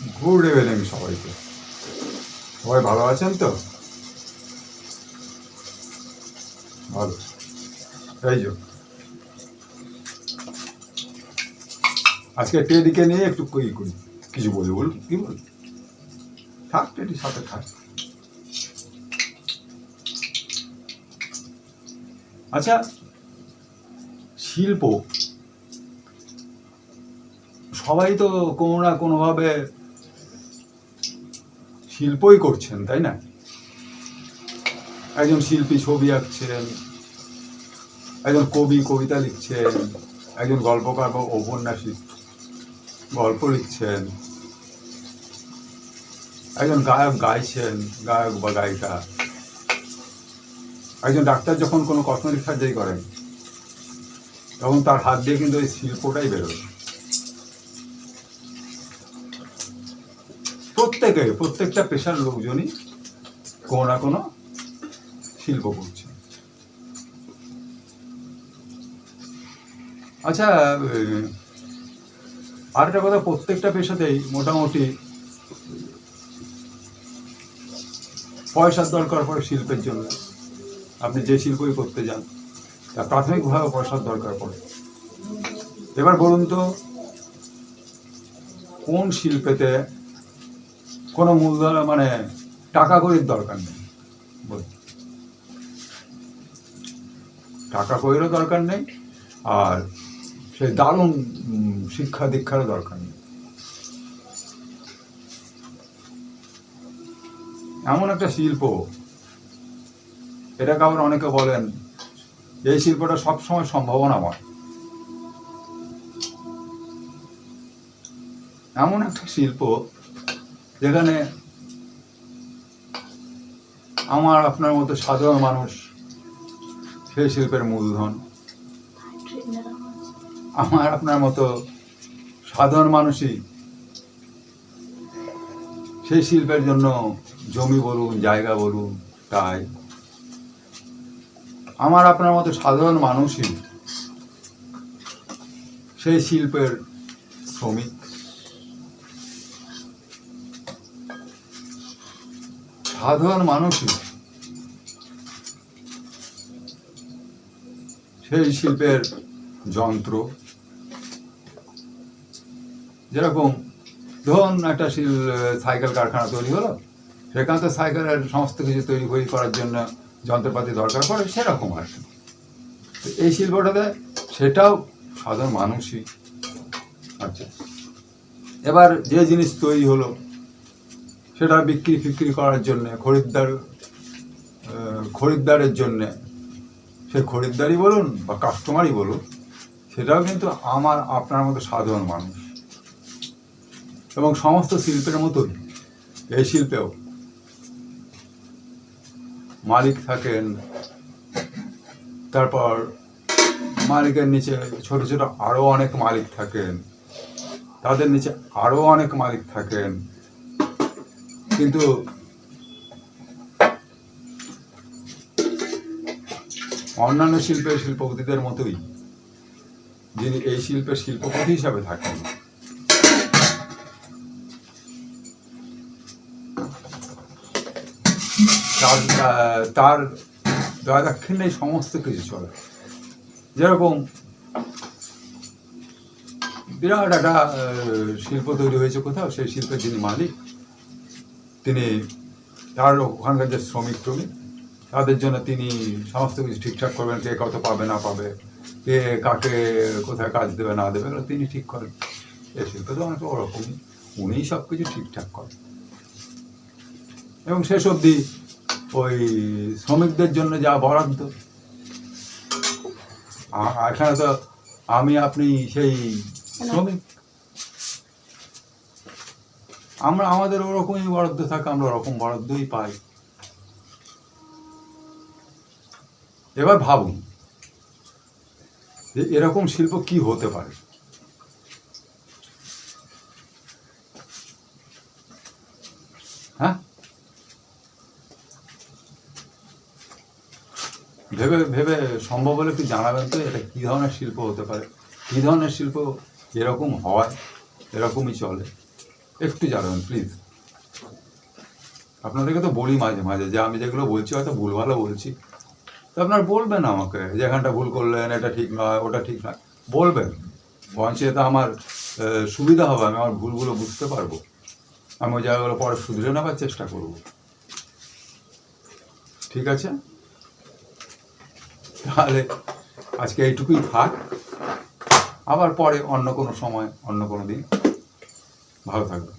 Good evening সবাইকে। সবাই ভালো আছেন তো? ভালো। এই যে। আজকে টেডিকে নিয়ে একটু ই করি, কিছু বলি বলুন। কি বল থাক, টেডি সাথে থাক। আচ্ছা শিল্প। সবাই তো কোনো না কোনোভাবে শিল্পই করছেন, তাই না? একজন শিল্পী ছবি আঁকছেন, একজন কবি কবিতা লিখছেন, একজন গল্পকার বা ঔপন্যাসিক গল্প লিখছেন, একজন গায়ক গাইছেন, গায়ক বা গায়িকা। একজন ডাক্তার যখন কোনো কসমেটিক সার্জারি করেন, তখন তার হাত দিয়ে কিন্তু ওই শিল্পটাই বেরোয়। প্রত্যেকে প্রত্যেকটা পেশার লোকজনই কোনো না কোনো শিল্প করছে। আচ্ছা আরেকটা কথা, প্রত্যেকটা পেশাতেই মোটামুটি পয়সার দরকার পড়ে শিল্পের জন্য। আপনি যে শিল্পই করতে যান তা প্রাথমিকভাবে পয়সার দরকার পড়ে। এবার বলুন তো, কোন শিল্পেতে কোনো মূলধন মানে টাকা কড়ির দরকার নেই। টাকা কড়িরও দরকার নেই, আর সে দারুণ শিক্ষা দীক্ষারও দরকার নেই এমন একটা শিল্প, এটাকে আবার অনেকে বলেন, এই শিল্পটা সবসময় সম্ভাবনাময় এমন একটা শিল্প যেখানে আমার আপনার মতো সাধারণ মানুষ, সেই শিল্পের মূলধন। আমার আপনার মতো সাধারণ মানুষই সেই শিল্পের জন্য জমি বলুন, জায়গা বলুন, তাই। আমার আপনার মতো সাধারণ মানুষই সেই শিল্পের শ্রমিক। সাধারণ মানুষই সেই শিল্পের যন্ত্র। যেরকম ধরুন একটা সাইকেল কারখানা তৈরি হলো, সেখানে তো সাইকেলের সমস্ত কিছু তৈরি ফৈরি করার জন্য যন্ত্রপাতি দরকার পড়ে, সেরকম আর কি। এই শিল্পটাতে সেটাও সাধারণ মানুষই আচ্ছা এবার যে জিনিস তৈরি হলো সেটা বিক্রি, ফিক্রি করার জন্য, খরিদ্দার খরিদ্দারের জন্যে। সে খরিদ্দারই বলুন বা কাস্টমারই বলুন, সেটাও কিন্তু আমার, আপনার মতো সাধারণ মানুষ। এবং সমস্ত শিল্পের মতোই, এই শিল্পেও। মালিক থাকেন, তারপর মালিকের নিচে ছোট ছোট আরও অনেক মালিক থাকেন, তাদের নিচে আরও অনেক মালিক থাকেন। কিন্তু অন্যান্য শিল্পের শিল্পপতিদের মতোই, যিনি এই শিল্পের শিল্পপতি হিসাবে থাকেন। তার তার দয়া দাক্ষিণ্যে সমস্ত কিছু চলে। যেরকম বিরাট একটা শিল্প তৈরি হয়েছে কোথাও, সেই শিল্পের যিনি মালিক তিনি তার ওখানকার যে শ্রমিক শ্রমিক তাদের জন্য তিনি সমস্ত কিছু ঠিকঠাক করবেন কে কত পাবে না পাবে কে কাকে কোথায় কাজ দেবে না দেবে এগুলো তিনি ঠিক করেন। এ শিল্প তো অনেক ওরকমই উনিই সব কিছু ঠিকঠাক করেন। এবং শেষ অবধি ওই শ্রমিকদের জন্য যা বরাদ্দ এখানে তো আমি আপনি সেই শ্রমিক আমরা আমাদের ওরকমই বরাদ্দ থাকে, আমরা ওরকম বরাদ্দই পাই। এবার ভাবুন, যে এরকম শিল্প কি হতে পারে? হ্যাঁ? ভেবে ভেবে সম্ভব হলে একটু জানাবেন তো, এটা কী ধরনের শিল্প হতে পারে? কী ধরনের শিল্প এরকম হয়, এরকমই চলে। একটু জ্বালাবেন প্লিজ আপনাদেরকে তো বলি মাঝে মাঝে যে আমি যেগুলো বলছি হয়তো ভুল ভালো বলছি। তো আপনারা বলবেন আমাকে যে এখানটা ভুল করলেন, এটা ঠিক নয়, ওটা ঠিক নয়। বলবেন। বঞ্চে তো আমার সুবিধা হবে, আমি আমার ভুলগুলো বুঝতে পারব। আমি ওই জায়গাগুলো পরে শুধরে নেবার চেষ্টা করব। ঠিক আছে? তাহলে আজকে এইটুকুই থাক। আবার পরে অন্য কোনো সময়, অন্য কোনো দিন। ভালো থাকবে